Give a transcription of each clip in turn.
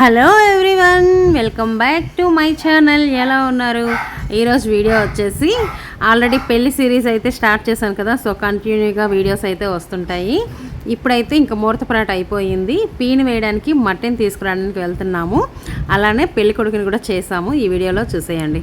Hello everyone welcome back to my channel. ఎలా ఉన్నారు? ఈరోజు వీడియో వచ్చేసి ఆల్రెడీ పెళ్ళి సిరీస్ అయితే స్టార్ట్ చేశాను కదా సో కంటిన్యూగా వీడియోస్ అయితే వస్తుంటాయి. ఇప్పుడైతే ఇంకా ముహూర్త పరాట అయిపోయింది. పీని వేయడానికి మటన్ తీసుకురావడానికి వెళ్తున్నాము. అలానే పెళ్ళి కొడుకుని కూడా చేసాము ఈ వీడియోలో చూసేయండి.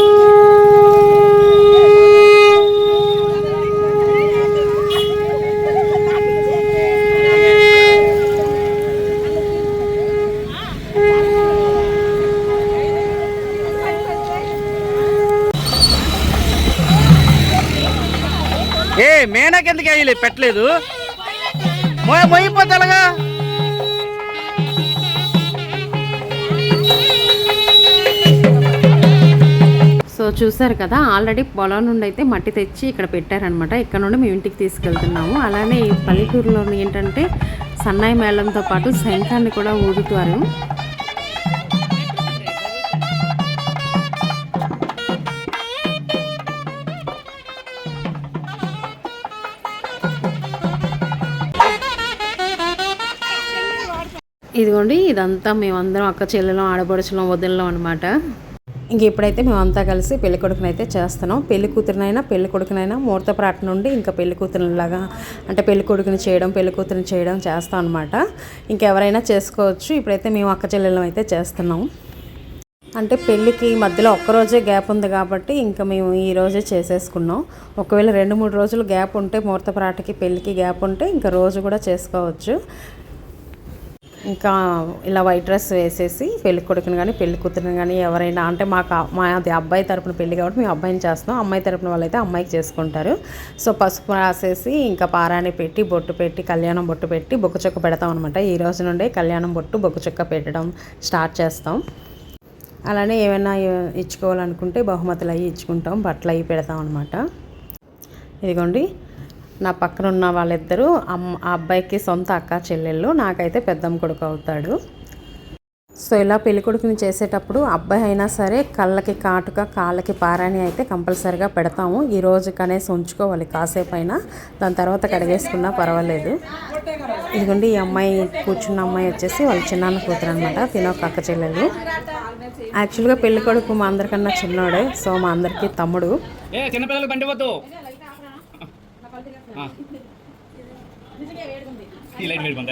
ఏ మేనకి ఎందుకు వేయలేదు పెట్టలేదు? మొయ్య మొయ్యిపోతే సో చూసారు కదా ఆల్రెడీ పొలం నుండి అయితే మట్టి తెచ్చి ఇక్కడ పెట్టారనమాట ఇక్కడ నుండి మేము ఇంటికి తీసుకెళ్తున్నాము. అలానే ఈ పల్లెటూరులో ఏంటంటే సన్నాయి మేళంతో పాటు శంఖాన్ని కూడా ఊదుతారు. ఇదిగోండి ఇదంతా మేమందరం అక్క చెల్లెలం ఆడపడుచులం వదిలం అనమాట ఇంక ఇప్పుడైతే మేమంతా కలిసి పెళ్ళి కొడుకుని అయితే చేస్తున్నాం. పెళ్ళి కూతురునైనా పెళ్ళి కొడుకునైనా ముహూర్త ప్రాట నుండి ఇంకా పెళ్ళి కూతురులాగా అంటే పెళ్ళి కొడుకుని చేయడం పెళ్ళి కూతురుని చేయడం చేస్తాం అనమాట ఇంకెవరైనా చేసుకోవచ్చు. ఇప్పుడైతే మేము అక్క చెల్లెలం అయితే చేస్తున్నాం. అంటే పెళ్ళికి మధ్యలో ఒక్కరోజే గ్యాప్ ఉంది కాబట్టి ఇంకా మేము ఈ రోజే చేసేసుకున్నాం. ఒకవేళ రెండు మూడు రోజులు గ్యాప్ ఉంటే ముహూర్త ప్రాటకి పెళ్ళికి గ్యాప్ ఉంటే ఇంకా రోజు కూడా చేసుకోవచ్చు. ఇంకా ఇలా వైట్ డ్రెస్ వేసేసి పెళ్ళి కొడుకుని కానీ పెళ్ళి కూతురుని కానీ ఎవరైనా అంటే మాకు మా అది అబ్బాయి తరపున పెళ్ళి కాబట్టి మేము అబ్బాయిని చేస్తున్నాం. అమ్మాయి తరపున వాళ్ళైతే అమ్మాయికి చేసుకుంటారు. సో పసుపు రాసేసి ఇంకా పారాని పెట్టి బొట్టు పెట్టి కళ్యాణం బొట్టు పెట్టి బొక్కు చుక్క పెడతాం అనమాట ఈ రోజు నుండే కళ్యాణం బొట్టు బొక్కు చుక్క పెట్టడం స్టార్ట్ చేస్తాం. అలానే ఏమైనా ఇచ్చుకోవాలనుకుంటే బహుమతులు అవి ఇచ్చుకుంటాం బట్టలు అవి పెడతాం అనమాట ఇదిగోండి. నా పక్కన ఉన్న వాళ్ళిద్దరూ అమ్మ ఆ అబ్బాయికి సొంత అక్క చెల్లెళ్ళు నాకైతే పెద్దమ్మ కొడుకు అవుతాడు. సో ఇలా పెళ్ళి కొడుకుని చేసేటప్పుడు అబ్బాయి అయినా సరే కళ్ళకి కాటుక కాళ్ళకి పారాని అయితే కంపల్సరిగా పెడతాము. ఈ రోజు కనేసి ఉంచుకోవాలి. కాసేపు అయినా దాని తర్వాత కడిగేసుకున్నా పర్వాలేదు. ఇదిగోండి ఈ అమ్మాయి కూర్చున్న అమ్మాయి వచ్చేసి వాళ్ళ చిన్నాన్న కూతురు అనమాట తినొక అక్క చెల్లెలు యాక్చువల్గా పెళ్ళి కొడుకు మా అందరికన్నా చిన్నోడే. సో మా అందరికీ తమ్ముడు ఏ చిన్నపిల్లలు బండి వద్దు ఆ. ఈ లైట్ ఉంది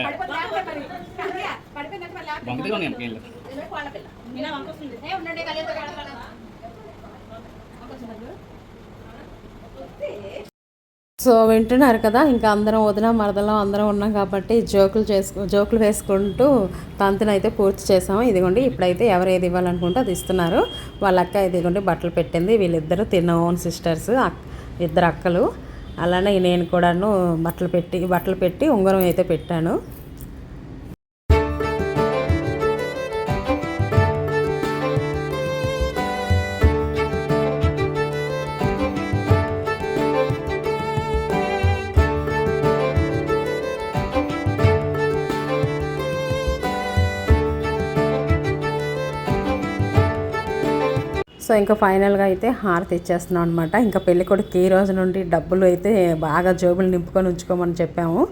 సో వింటున్నారు కదా ఇంకా అందరం వదిన మరదలం అందరం ఉన్నాం కాబట్టి జోకులు చేసుకు జోకులు వేసుకుంటూ తంతుని అయితే పూర్తి చేసాము. ఇదిగోండి ఇప్పుడైతే ఎవరు ఏది ఇవ్వాలనుకుంటే అది ఇస్తున్నారు. వాళ్ళ అక్క ఇదిగోండి బట్టలు పెట్టింది. వీళ్ళిద్దరూ తిన్న ఓన్ సిస్టర్స్ ఇద్దరు అక్కలు. అలానే నేను కూడాను బట్టలు పెట్టి బట్టలు పెట్టి ఉంగరం అయితే పెట్టాను. సో ఇంకా ఫైనల్గా అయితే హారతి ఇచ్చేస్తున్నాం అనమాట ఇంకా పెళ్ళికొడుకు ఈ రోజు నుండి డబ్బులు అయితే బాగా జోబులు నింపుకొని ఉంచుకోమని చెప్పాము.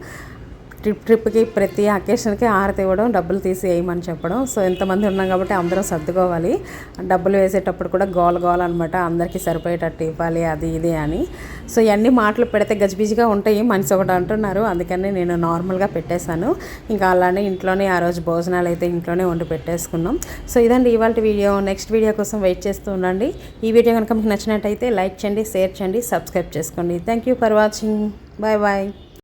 ట్రిప్ ట్రిప్కి ప్రతి అకేషన్కి హారతి ఇవ్వడం డబ్బులు తీసి వేయమని చెప్పడం. సో ఎంతమంది ఉన్నాం కాబట్టి అందరం సర్దుకోవాలి. డబ్బులు వేసేటప్పుడు కూడా గోల గోల అనమాట అందరికీ సరిపోయేటట్టు ఇవ్వాలి అది ఇది అని. సో ఇవన్నీ మాటలు పెడితే గజిబిజిగా ఉంటాయి. మనిషి ఒకటి అంటున్నారు. అందుకని నేను నార్మల్గా పెట్టేశాను. ఇంకా అలానే ఇంట్లోనే ఆ రోజు భోజనాలు అయితే ఇంట్లోనే వండి పెట్టేసుకున్నాం. సో ఇదండి ఇవాళ వీడియో. నెక్స్ట్ వీడియో కోసం వెయిట్ చేస్తూ ఉండండి. ఈ వీడియో కనుక మీకు నచ్చినట్టయితే లైక్ చేయండి షేర్ చేయండి సబ్స్క్రైబ్ చేసుకోండి. Thank you for watching. Bye bye.